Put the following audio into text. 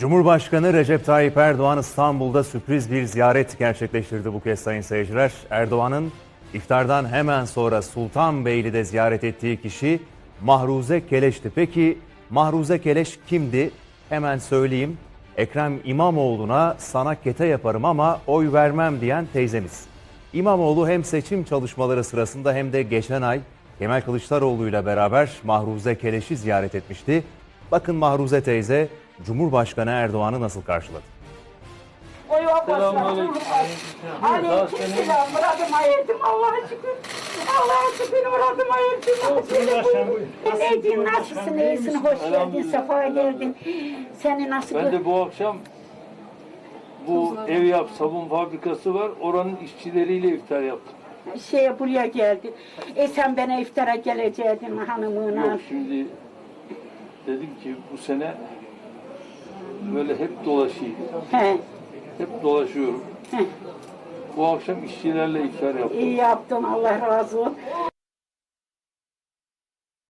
Cumhurbaşkanı Recep Tayyip Erdoğan İstanbul'da sürpriz bir ziyaret gerçekleştirdi bu kez sayın seyirciler. Erdoğan'ın iftardan hemen sonra Sultanbeyli'de ziyaret ettiği kişi Mahruze Keleş'ti. Peki Mahruze Keleş kimdi? Hemen söyleyeyim. Ekrem İmamoğlu'na sana kete yaparım ama oy vermem diyen teyzemiz. İmamoğlu hem seçim çalışmaları sırasında hem de geçen ay Kemal Kılıçdaroğlu ile beraber Mahruze Keleş'i ziyaret etmişti. Bakın Mahruze teyze Cumhurbaşkanı Erdoğan'ı nasıl karşıladı? Selamünaleyküm. Aleyküm selam. Muradım ayırdım Allah'a şükür. Allah'a şükür muradım ayırdım. Neydi nasılsın iyisin hoş geldin sefa geldin. Seni nasıl Ben de bu akşam bu ev yap sabun fabrikası var. Oranın işçileriyle iftar yaptım. şeye buraya geldin. E sen bana iftara gelecektin hanımına. Yok şimdi dedim ki bu sene böyle hep dolaşayım. He, Hep dolaşıyorum. he. Bu akşam işçilerle iftar yaptım. İyi yaptın Allah razı olsun.